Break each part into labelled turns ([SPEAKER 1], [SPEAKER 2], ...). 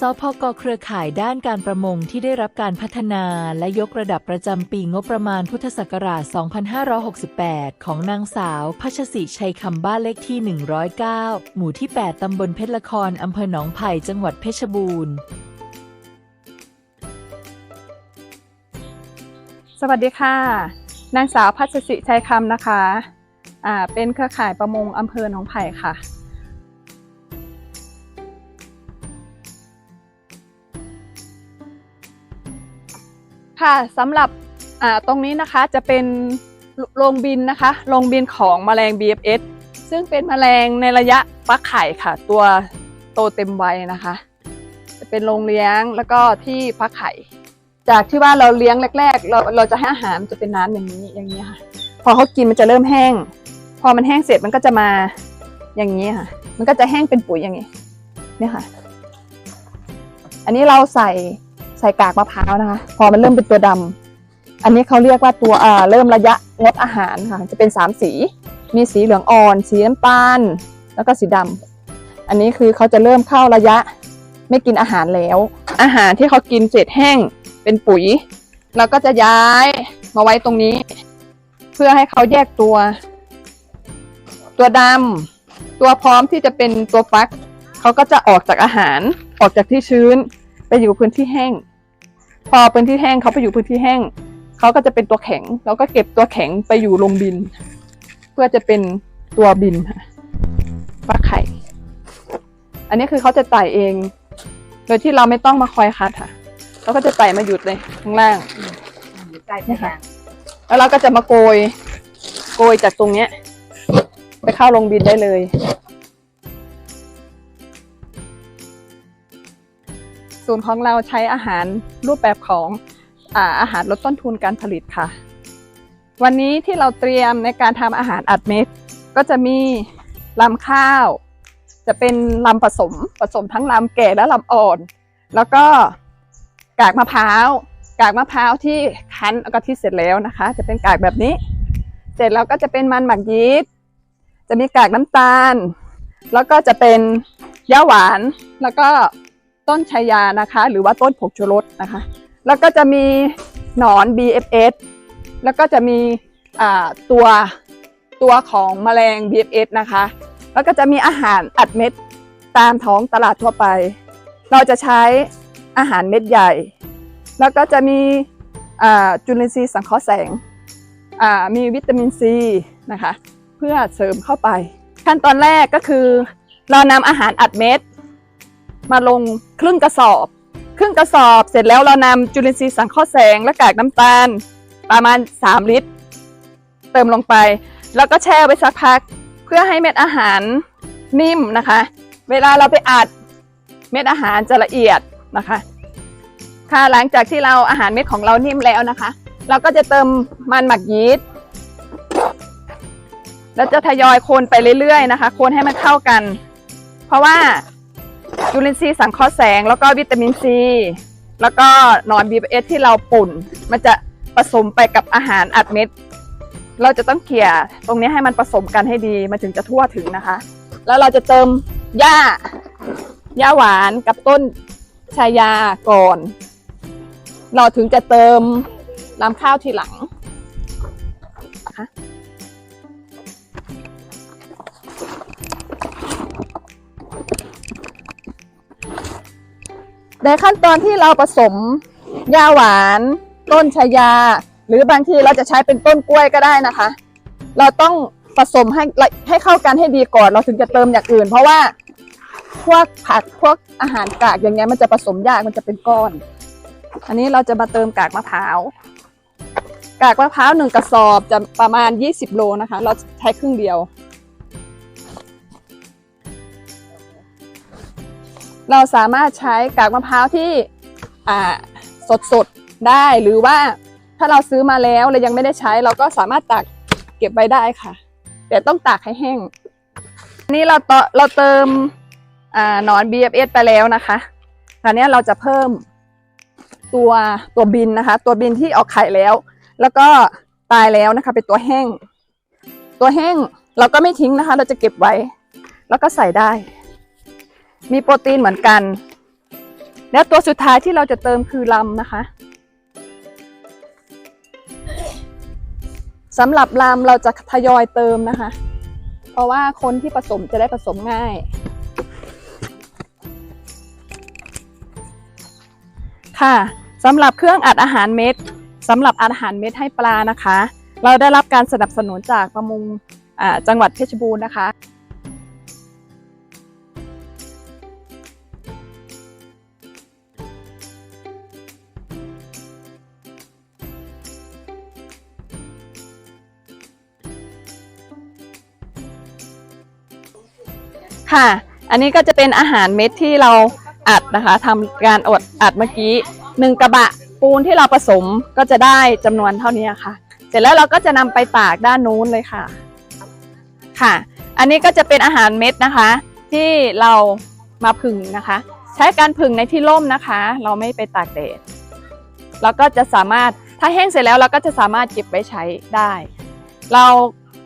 [SPEAKER 1] สพกเครือข่ายด้านการประมงที่ได้รับการพัฒนาและยกระดับประจำปีงบประมาณพุทธศักราช 2568 ของนางสาวพัชสิชัยคำบ้านเลขที่ 109 หมู่ที่ 8 ตำบลเพชรละครอำเภอหนองไผ่จังหวัดเพชรบูรณ์
[SPEAKER 2] สวัสดีค่ะ นางสาวพัชสิชัยคำนะคะ อ่า เป็นเครือข่ายประมงอำเภอหนองไผ่ค่ะ ค่ะสำหรับตรงนี้นะคะจะเป็นโรงบินนะคะโรงบินของแมลง BFS ซึ่งเป็นแมลงในระยะฟักไข่ค่ะ ตัวโตเต็มวัยนะคะ จะเป็นโรงเลี้ยงแล้วก็ที่ฟักไข่ จากที่ว่าเราเลี้ยงแรก ๆ เราเราจะให้อาหารมันจะเป็นน้ำอย่างนี้อย่างนี้ค่ะ พอเขากินมันจะเริ่มแห้ง พอมันแห้งเสร็จมันก็จะมาอย่างนี้ค่ะ มันก็จะแห้งเป็นปุ๋ยอย่างนี้เนี่ยค่ะ อันนี้เราใส่ ใส่กากมะพร้าวนะคะ พอมันเริ่มเป็นตัวดำอันนี้เขาเรียกว่าตัวเริ่มระยะงดอาหารค่ะ จะเป็นสามสี มีสีเหลืองอ่อน สีน้ำตาล แล้วก็สีดำอันนี้คือเขาจะเริ่มเข้าระยะไม่กินอาหารแล้ว อาหารที่เขากินเศษแห้งเป็นปุ๋ยเราก็จะย้ายมาไว้ตรงนี้ เพื่อให้เขาแยกตัว ตัวดำตัวพร้อมที่จะเป็นตัวฟัก เขาก็จะออกจากอาหารออกจากที่ชื้น ไปอยู่พื้นที่แห้ง พอพื้นที่แห้งเขาไปอยู่พื้นที่แห้งเขาก็จะเป็นตัวแข็งเราก็เก็บตัวแข็งไปอยู่ลงบิน เพื่อจะเป็นตัวบินค่ะฟักไข่ อันนี้คือเขาจะไต่เอง โดยที่เราไม่ต้องมาคอยคัดค่ะเราก็จะไต่มาหยุดเลยข้างล่าง
[SPEAKER 3] ใกล้
[SPEAKER 2] เนี่ยค่ะแล้วเราก็จะมาโกย โกยจากตรงเนี้ย ไปเข้าลงบินได้เลย ศูนย์ของเราใช้อาหารรูปแบบของอาอาหารลดต้นทุนการผลิตค่ะ วันนี้ที่เราเตรียมในการทำอาหารอัดเม็ด ก็จะมีลำข้าว จะเป็นลำผสมผสมทั้งลำแก่และลำอ่อน แล้วก็กากมะพร้าว กากมะพร้าวที่คั้นแล้วก็ที่เสร็จแล้วนะคะ จะเป็นกากแบบนี้ เสร็จแล้วก็จะเป็นมันหมักยีสต์จะมีกากน้ำตาล แล้วก็จะเป็นย่าหวานแล้วก็ ต้นชายานะคะ หรือว่าต้นผงชูรสนะคะ แล้วก็จะมีหนอน BFS แล้วก็จะมีตัวตัวของแมลง BFS นะคะ แล้วก็จะมีอาหารอัดเม็ดตามท้องตลาดทั่วไป เราจะใช้อาหารเม็ดใหญ่ แล้วก็จะมีจุลินทรีย์สังเคราะห์แสง มีวิตามินซีนะคะ เพื่อเสริมเข้าไป ขั้นตอนแรกก็คือ เรานำอาหารอัดเม็ด มาลงครึ่งกระสอบ ครึ่งกระสอบเสร็จแล้วเรานำจุลินทรีย์สังเคราะห์แสงและกากน้ำตาล ประมาณ 3 ลิตร เติมลงไป แล้วก็แช่ไว้สักพัก เพื่อให้เม็ดอาหารนิ่มนะคะ เวลาเราไปอัดเม็ดอาหารจะละเอียดนะคะ ค่ะหลังจากที่เราอาหารเม็ดของเรานิ่มแล้วนะคะ เราก็จะเติมมันหมักยีสต์แล้วจะทยอยคนไปเรื่อยๆนะคะ คนให้มันเข้ากัน เพราะว่า จุลินทรีย์สังเคราะห์แสง แล้วก็วิตามินซี แล้วก็หนอน BPS ที่เราปุ่น มันจะผสมไปกับอาหารอัดเม็ด เราจะต้องเขี่ยตรงนี้ให้มันผสมกันให้ดีมันถึงจะทั่วถึงนะคะ แล้วเราจะเติมหญ้าหญ้าหวานกับต้นชายาก่อน เราถึงจะเติมลำข้าวทีหลัง ในขั้นตอนที่เราผสมหญ้าหวาน ต้นชายา หรือบางทีเราจะใช้เป็นต้นกล้วยก็ได้นะคะ เราต้องผสมให้ให้เข้ากันให้ดีก่อนเราถึงจะเติมอย่างอื่น เพราะว่าพวกผักพวกอาหารกากอย่างเงี้ยมันจะผสมยากมันจะเป็นก้อน อันนี้เราจะมาเติมกากมะพร้าวกากมะพร้าวหนึ่งกระสอบจะประมาณ 20 โลนะคะ เราใช้ครึ่งเดียว เราสามารถใช้กากมะพร้าวที่อ่าสดๆได้หรือว่าถ้าเราซื้อมาแล้วเรายังไม่ได้ใช้ เราก็สามารถตากเก็บไว้ได้ค่ะ แต่ต้องตากให้แห้งนนี้เราเตเราเติมอ่าหนอน BFS ไปแล้วนะคะคราวนี้เราจะเพิ่มตัวตัวบินนะคะ ตัวบินที่ออกไข่แล้ว แล้วก็ตายแล้วนะคะ เป็นตัวแห้ง ตัวแห้งเราก็ไม่ทิ้งนะคะ เราจะเก็บไว้ แล้วก็ใส่ได้ มีโปรตีนเหมือนกัน แล้วตัวสุดท้ายที่เราจะเติมคือลำนะคะสำหรับลำเราจะทยอยเติมนะคะ เพราะว่าคนที่ผสมจะได้ผสมง่าย ค่ะสำหรับเครื่องอัดอาหารเม็ดสำหรับอัดอาหารเม็ดให้ปลานะคะ เราได้รับการสนับสนุนจากประมงจังหวัดเพชรบูรณ์นะคะ ค่ะ อันนี้ก็จะเป็นอาหารเม็ดที่เราอัดนะคะทำการอดอัดเมื่อกี้หนึ่งกระบะปูนที่เราผสมก็จะได้จำนวนเท่านี้ค่ะ เสร็จแล้วเราก็จะนำไปตากด้านนู้นเลยค่ะ ค่ะ อันนี้ก็จะเป็นอาหารเม็ดนะคะ ที่เรามาผึ่งนะคะ ใช้การผึ่งในที่ร่มนะคะ เราไม่ไปตากแดดเราก็จะสามารถถ้าแห้งเสร็จแล้วเราก็จะสามารถเก็บไว้ใช้ได้ เรา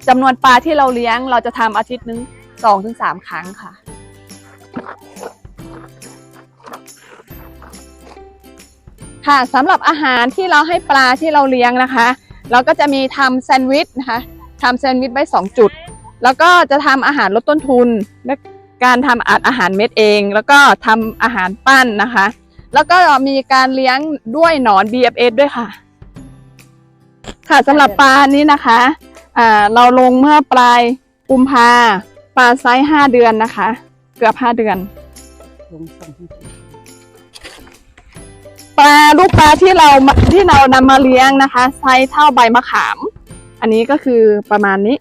[SPEAKER 2] จำนวนปลาที่เราเลี้ยง เราจะทำอาทิตย์นึง สองถึงสามครั้งค่ะ ค่ะสำหรับอาหารที่เราให้ปลาที่เราเลี้ยงนะคะ เราก็จะมีทำแซนด์วิชนะคะทำแซนด์วิชไว้สองจุด แล้วก็จะทำอาหารลดต้นทุนและการทำอัดอาหารเม็ดเอง แล้วก็ทำอาหารปั้นนะคะ แล้วก็มีการเลี้ยงด้วยหนอน BFS ด้วยค่ะ ค่ะสำหรับปลานี้นะคะเราลงเมื่อปลายกุมภา ลาไซส์ห้าเดือนนะคะ เกือบห้าเดือน ปลาลูกปลาที่เราที่เรานำมาเลี้ยงนะคะ ไซส์เท่าใบมะขาม อันนี้ก็คือประมาณนี้